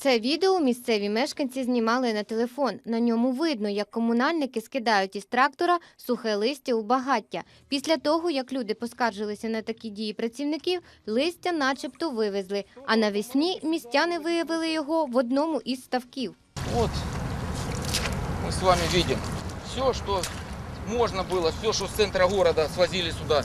Це відео місцеві мешканці знімали на телефон. На ньому видно, як комунальники скидають із трактора сухе листя у багаття. Після того, як люди поскаржилися на такі дії працівників, листя начебто вивезли. А навесні містяни виявили його в одному із ставків. Вот мы с вами видим все, что можно было, все, что с центра города свозили сюда,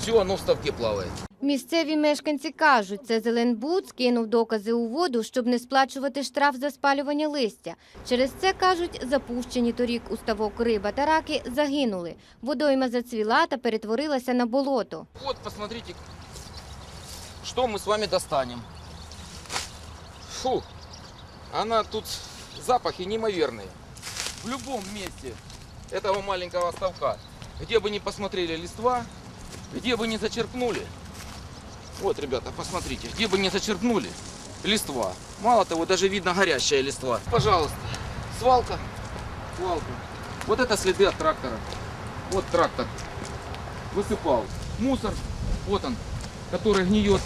все оно в ставке плавает. Місцеві мешканці кажуть, це Зеленбуд скинув докази у воду, щоб не сплачувати штраф за спалювання листя. Через це, кажуть, запущені торік у ставок риба та раки загинули. Водойма зацвіла та перетворилася на болото. Вот, посмотрите, что мы с вами достанем. Фу, она тут запахи неимоверные. В любом месте этого маленького ставка, где бы ни посмотрели листва, где бы ни зачерпнули, Вот, ребята, посмотрите, где бы ни зачерпнули листва. Мало того, даже видно горящая листва. Пожалуйста, свалка, свалка. Вот это следы от трактора. Вот трактор высыпал. Мусор, вот он, который гниет.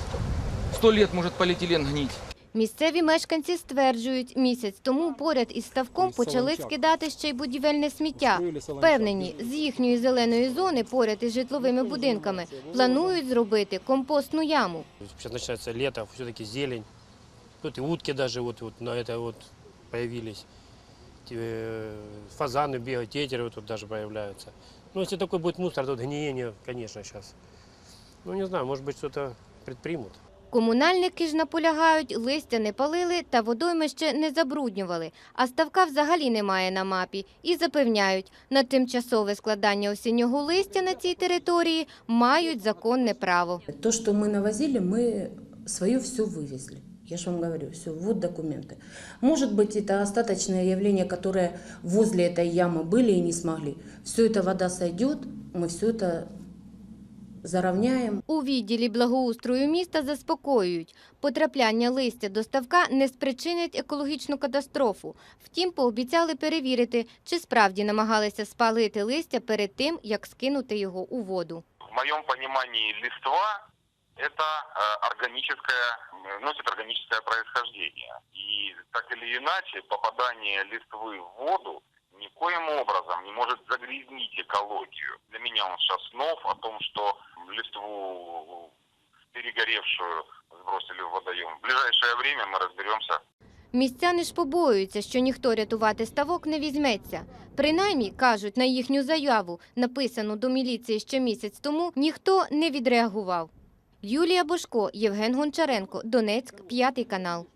Сто лет может полиэтилен гнить. Місцеві мешканці стверджують, місяць тому поряд із ставком почали скидати ще й будівельне сміття. Впевнені, з їхньої зеленої зони поряд із житловими будинками планують зробити компостну яму. Сейчас начинается лето, все-таки зелень. Тут и утки даже вот, вот на это вот появились. Э, Фазаны бегают, тетеры вот тут даже появляются. Ну, если такой будет мусор, то гниение, конечно, сейчас. Ну, не знаю, может быть, что-то предпримут. Комунальники ж наполягають, листя не палили та водойми ще не забруднювали, а ставка взагалі немає на мапі. І запевняють, на тимчасове складання осіннього листя на цій території мають законне право. То, что мы навозили, мы свое все вывезли. Я же вам говорю, все, вот документы. Может быть, это остаточное явление, которое возле этой ямы были и не смогли. Все это вода сойдет, мы все это заровняем. У відділі благоустрою міста заспокоюють, потрапляння листя до ставка не спричинять екологічну катастрофу. Втім, пообіцяли перевірити, чи справді намагалися спалити листя перед тим, як скинути його у воду. в моем понимании листва это э, органическое, э, носит органическое происхождение. И так или иначе попадание листвы в воду никоим образом не может загрязнить экологию. Для меня он сейчас нов о том, что листву перегоревшую сбросили в водоем. В ближайшее время мы разберемся Містяни ж побоюються, що ніхто рятувати ставок не візьметься. Принаймні, кажуть, на їхню заяву, написану до міліції ще місяць тому, ніхто не відреагував. Юлія Бошко, Євген Гончаренко, Донецьк, п'ятий канал.